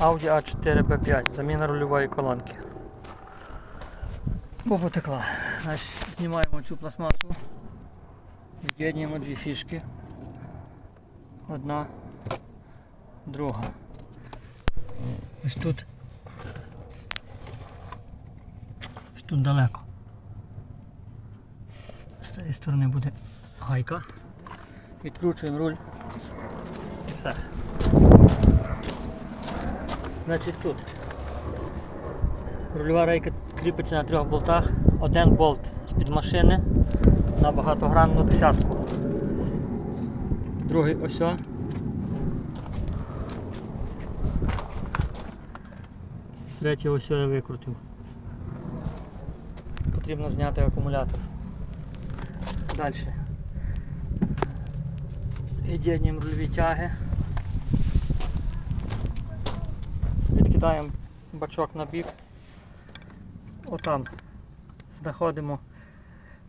Audi A4 B5, заміна рульової колонки. О, потекла. Значить, знімаємо цю пластмасу. Від'єднуємо дві фішки. Одна, друга. Ось тут. Ось тут далеко. З цієї сторони буде гайка. Відкручуємо руль. Все. Значить тут. Рульова рейка кріпиться на трьох болтах. Один болт з-під машини на багатогранну десятку. Другий ось. о. Третій ось я викрутив. Потрібно зняти акумулятор. Далі. Від'єднуємо рульові тяги. Відкидаємо бачок на бік. Отам знаходимо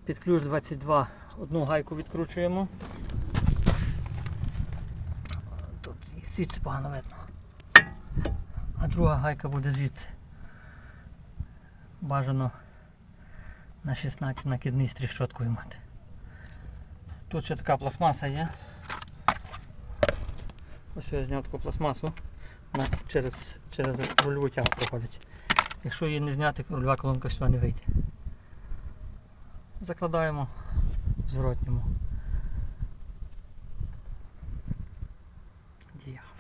під ключ 22. Одну гайку відкручуємо. Тут звідси погано видно. А друга гайка буде звідси. Бажано на 16 накидний з тріщоткою мати. Тут ще така пластмаса є. Ось я зняв таку пластмасу, вона через через рульову тягу проходить. Якщо її не зняти, рульова колонка сюди не вийде. Закладаємо в зворотньому. Діях.